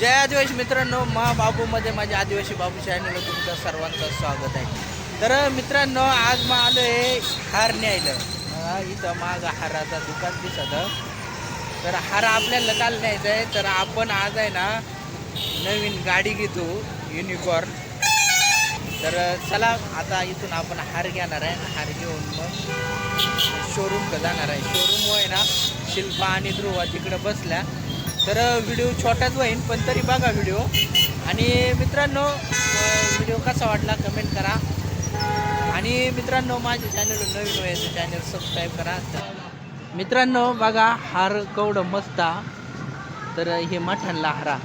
जय आदिवासी मित्रांनो महाबाबूमध्ये माझ्या आदिवासी बाबू चॅनलला तुमचं सर्वांचं स्वागत आहे. तर मित्रांनो आज मग आलो आहे हार न्यायला. इथं माग हाराचा दुकान दिसत. तर हार आपल्याला काल न्यायचा आहे. तर आपण आज आहे ना नवीन गाडी घेतो युनिकॉर्न तर चला आता इथून आपण हार घेणार आहे. हार घेऊन मग शोरूम जाणार आहे. शोरूम आहे ना शिल्पा आणि ध्रुवा तिकडं बसल्या. तर व्हिडिओ छोटाच होईन पण तरी बघा व्हिडिओ. आणि मित्रांनो व्हिडिओ कसा वाटला कमेंट करा. आणि मित्रांनो माझ्या चॅनल नवीन व्हायचं चॅनल सबस्क्राईब करा. मित्रांनो बघा हार कवडं मस्ता. तर हे मठांना हारा.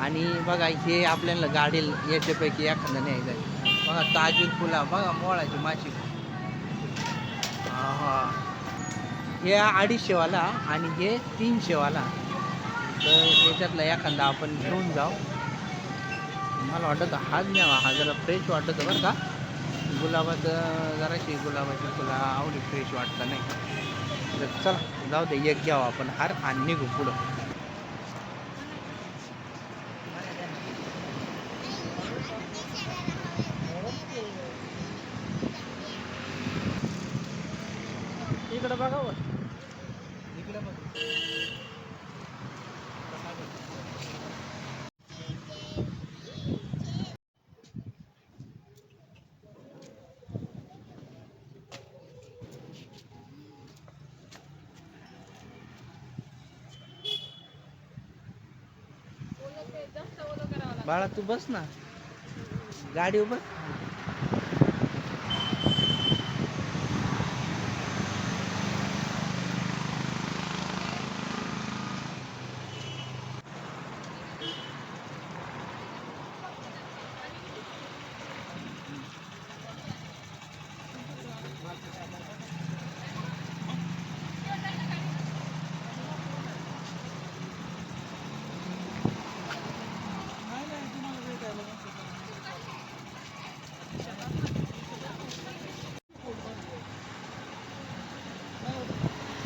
आणि बघा हे आपल्याला गाडी याच्यापैकी एखादं न्यायचं आहे. बघा ताजूल फुला बघा मोळाची माशी. हा हे अडीचशेवाला आणि हे तीनशेवाला. तर याच्यातला एखादा आपण घेऊन जाऊ. मला वाटत हाच न्यावा. हा जरा फ्रेश वाटत बरं का. गुलाबाचं जराशी गुलाबाची तुला आवडी फ्रेश वाटतं नाही तर चला जाऊ दे एक घ्यावं आपण हार आणि निघू पुढं. इकडं बघावं वर इकडं बघ बाळा तू बस ना. गाडी उभं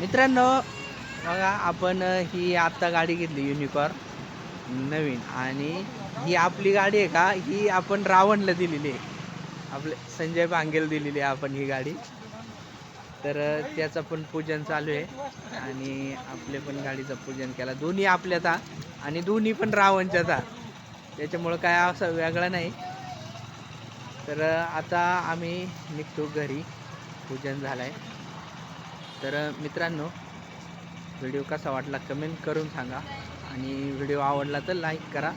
मित्रांनो बघा आपण ही आत्ता गाडी घेतली युनिकॉर्न नवीन. आणि ही आपली गाडी आहे का? ही आपण रावणला दिलेली आहे. आपले संजय बांगेल दिलेली आहे आपण ही गाडी. तर त्याचं पण पूजन चालू आहे. आणि आपले पण गाडीचं पूजन केला. दोन्ही आपल्यात आणि दोन्ही पण रावणच्याचा त्याच्यामुळं काय असं वेगळं नाही. तर आता आम्ही निघतो घरी. पूजन झालं आहे तर मित्रांनो व्हिडिओ कसा वाटला कमेंट करून सांगा आणि व्हिडिओ आवडला तर लाईक करा.